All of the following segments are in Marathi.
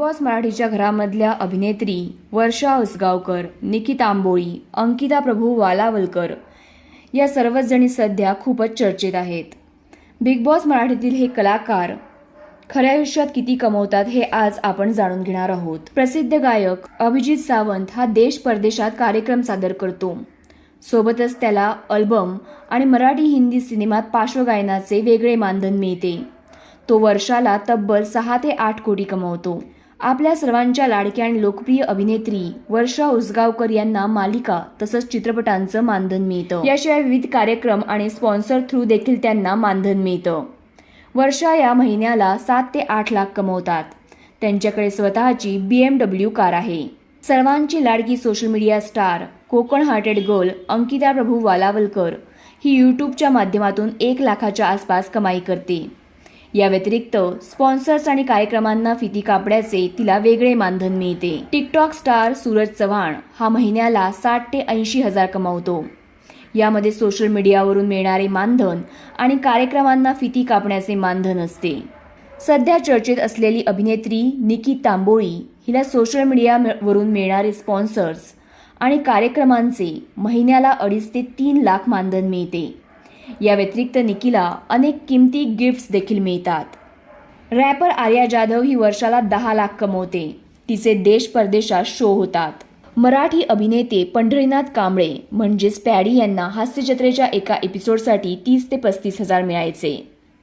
बॉस मराठीच्या घरामधल्या अभिनेत्री वर्षा उसगावकर निकिता आंबोळी अंकिता प्रभू वालावलकर या सर्वच जणी सध्या खूपच चर्चेत आहेत. बिग बॉस मराठीतील हे कलाकार खऱ्या आयुष्यात किती कमवतात हे आज आपण जाणून घेणार आहोत. प्रसिद्ध गायक अभिजित सावंत हा देश परदेशात कार्यक्रम सादर करतो. सोबतच त्याला अल्बम आणि मराठी हिंदी सिनेमात पार्श्वगायनाचे वेगळे मानधन मिळते. तो वर्षाला तब्बल सहा ते आठ कोटी कमवतो. आपल्या सर्वांच्या लाडक्या आणि लोकप्रिय अभिनेत्री वर्षा उसगावकर यांना मालिका तसंच चित्रपटांचं मानधन मिळतं. याशिवाय विविध कार्यक्रम आणि स्पॉन्सर थ्रू देखील त्यांना मानधन मिळतं. वर्षा या महिन्याला सात ते आठ लाख कमवतात. त्यांच्याकडे स्वतःची बी एम डब्ल्यू कार आहे. सर्वांची लाडकी social media star Kokan hearted girl Ankita Prabhu Walawalkar ही यूट्यूबच्या माध्यमातून एक लाखाच्या आसपास कमाई करते. या व्यतिरिक्त स्पॉन्सर्स आणि कार्यक्रमांना फिती कापड्याचे तिला वेगळे मानधन मिळते. टिकटॉक स्टार सूरज चव्हाण हा महिन्याला साठ ते ऐंशी हजार कमावतो. यामध्ये सोशल मीडियावरून मिळणारे मानधन आणि कार्यक्रमांना फिती कापण्याचे मानधन असते. सध्या चर्चेत असलेली अभिनेत्री निकी तांबोळी हिला सोशल मीडियावरून मिळणारे स्पॉन्सर्स आणि कार्यक्रमांचे महिन्याला अडीच ते तीन लाख मानधन मिळते. या व्यतिरिक्त निकीला अनेक किमती गिफ्ट्स देखील मिळतात. रॅपर आर्या जाधव ही वर्षाला दहा लाख कमवते. तिचे देश परदेशात शो होतात. मराठी अभिनेते पंढरीनाथ कांबळे म्हणजेच पॅडी यांना हास्यजत्रेच्या एका एपिसोडसाठी तीस ते पस्तीस हजार मिळायचे.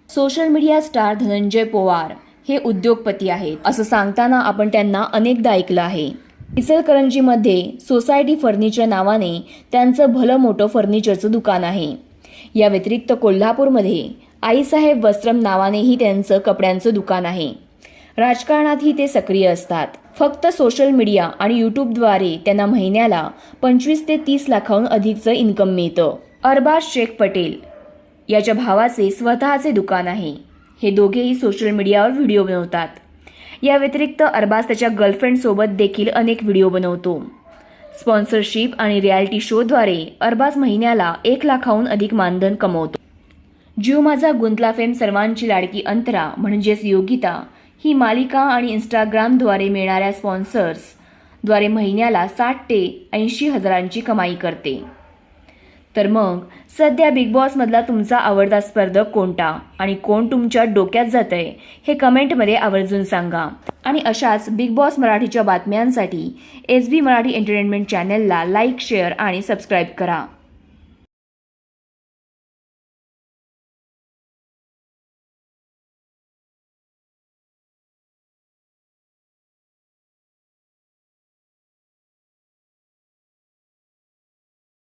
Social media star Dhananjay Powar हे उद्योगपती आहेत. असं सांगताना आपण त्यांना अनेकदा ऐकलं आहे. इचलकरंजीमध्ये सोसायटी फर्निचर नावाने त्यांचं भलं मोठं फर्निचरचं दुकान आहे. या व्यतिरिक्त कोल्हापूरमध्ये आईसाहेब वस्त्रम नावानेही त्यांचं कपड्यांचं दुकान आहे. राजकारणातही ते सक्रिय असतात. फक्त सोशल मीडिया आणि यूट्यूबद्वारे त्यांना महिन्याला पंचवीस ते तीस लाखाहून अधिकचं इन्कम मिळतं. अरबाज शेख पटेल याच्या भावाचे स्वतःचे दुकान आहे. हे दोघेही सोशल मीडियावर व्हिडिओ बनवतात. या व्यतिरिक्त अरबाज त्याच्या गर्लफ्रेंडसोबत देखील अनेक व्हिडिओ बनवतो. स्पॉन्सरशिप आणि रियालिटी शोद्वारे अरबाज महिन्याला एक लाखाहून अधिक मानधन कमवतो. जीव माझा गुंतला फेम सर्वांची लाडकी अंतरा म्हणजेच योगिता ही मालिका आणि इंस्टाग्रामद्वारे मिळणाऱ्या स्पॉन्सर्सद्वारे महिन्याला साठ ते ऐंशी हजारांची कमाई करते. तर मग सध्या बिग बॉसमधला तुमचा आवडता स्पर्धक कोणता? आणि कोण तुमच्या डोक्यात जातंय? हे कमेंटमध्ये आवर्जून सांगा. आणि अशाच बिग बॉस मराठीच्या बातम्यांसाठी एस बी मराठी एंटरटेनमेंट चॅनलला लाईक शेअर आणि सबस्क्राईब करा.